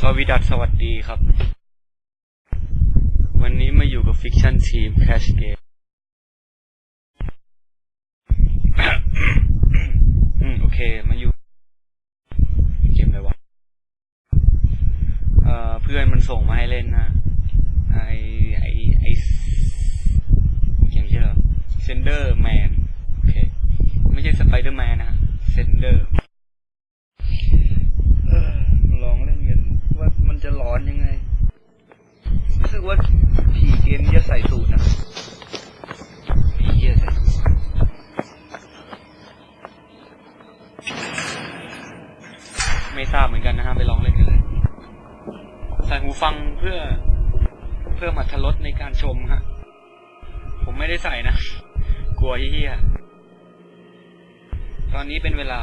สวีดัสสวัสดีครับ วันนี้มาอยู่กับฟิกชั่นทีมแคชเกมอืมโอเค มาอยู่ เกมอะไรวะเอ่อเพื่อนมันส่งมาให้เล่นนะไอไอไอเกมชื่ออะไรเซนเดอร์แมนโอเค ไม่ใช่สไปเดอร์แมนนะเซนเดอร์ เออลองเล่นกันว่ามันจะร้ อนยังไง รู้สึกว่าผีเกมจะใส่สูตรนะผีเหี้ยใส่สูตรไม่ทราบเหมือนกันนะฮะไปลองเล่นกันเลย ใส่หูฟังเพื่อ เพื่อมาทรสในการชมฮะ ผมไม่ได้ใส่นะ กลัวเฮี้ยตอนนี้เป็นเวลา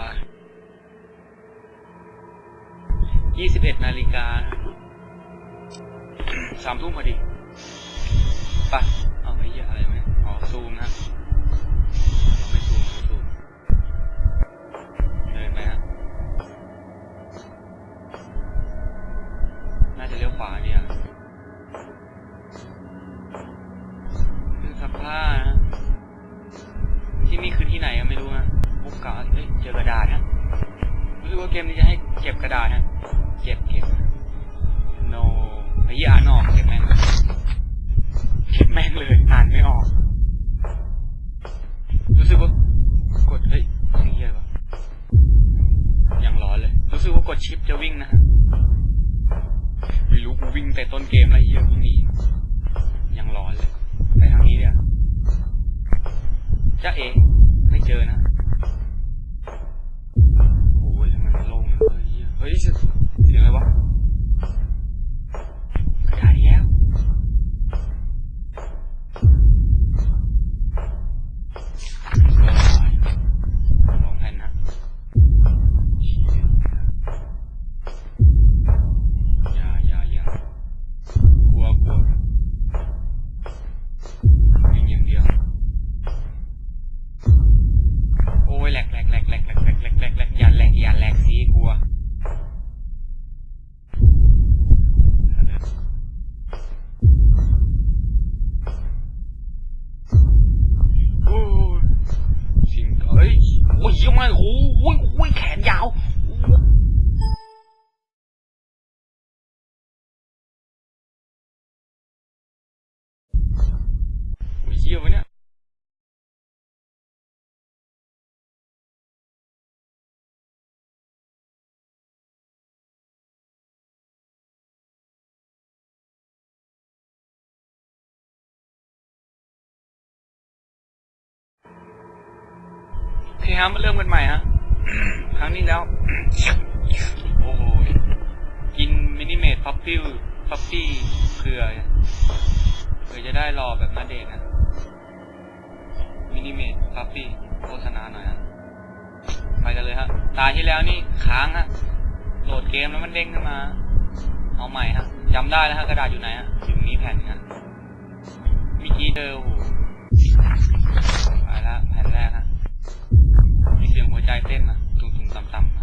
21 นาฬิกา สามทุ่มพอดีไปะเอาไปเหี้ยอะไรไหมอ๋อซูมนะเราไม่ซูมไม่ซูมเดินไปฮะน่าจะเลี้ยวขวาเนี่ยเครื่องซักผ้านะที่นี่คือที่ไหนก็ไม่รู้นะปุ๊บกะเฮ้ยเจอกระดาษฮะรู้สึกว่าเกมนี้จะให้เก็บกระดาษฮะเก็บเก็บ ไอ้ยี่อ่านออกเก็บแม่งเก็บแม่งเลยอ่านไม่ออก รู้สึกว่ากดเฮ้ยสียงเหี้ยวะยังร้อนเลย รู้สึกว่ากดชิปจะวิ่งนะไม่รู้กูวิ่งแต่ต้นเกมแล้วเฮียวิ่งหนียังร้อนเลย ไปทางนี้เนี่ยวจ้าเอ๋ไม่เจอนะโอ้ยมันโล่งเลยเฮีย 我操心我一万我我我看家我 เคครับมาเริ่มกันใหม่ฮะ ครั้งนี้แล้ว โอ้โห กินมินิเมดพัฟฟิวพัฟฟี่เผื่อเผื่อจะได้รอแบบนาเดชน์นะ มินิเมดพัฟฟี่โฆษณาหน่อยฮะ ไปกันเลยฮะ ตาที่แล้วนี่ค้างฮะ โหลดเกมแล้วมันเด้งขึ้นมา เอาใหม่ฮะจำได้แล้วฮะกระดาษอยู่ไหนฮะอยู่นี้แผ่นฮะเมีกี้เจอโอ้โหไปละแผ่นแรกฮะ เสียงหัวใจเต้นนะตุ่มๆต่ำๆนะ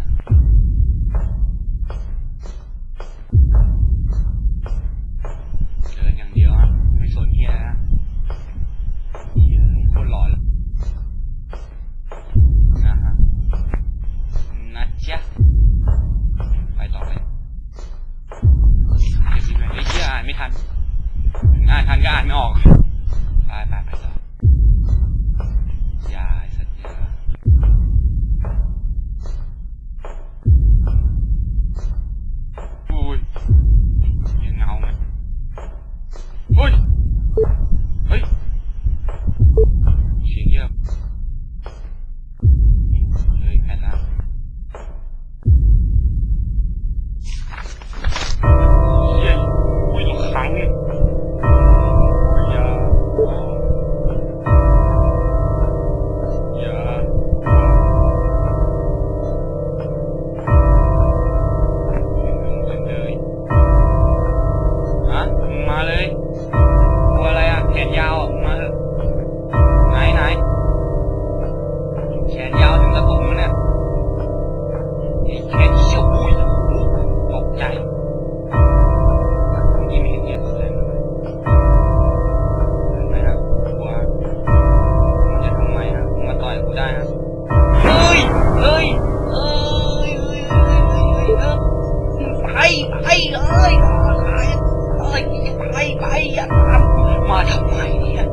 ไปเลยโอ้ไปไปอย่าทมาทำไมเนี่ย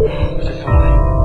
오진 짜.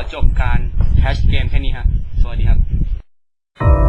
ขอจบการแคชเกมแค่นี้ฮะสวัสดีครับ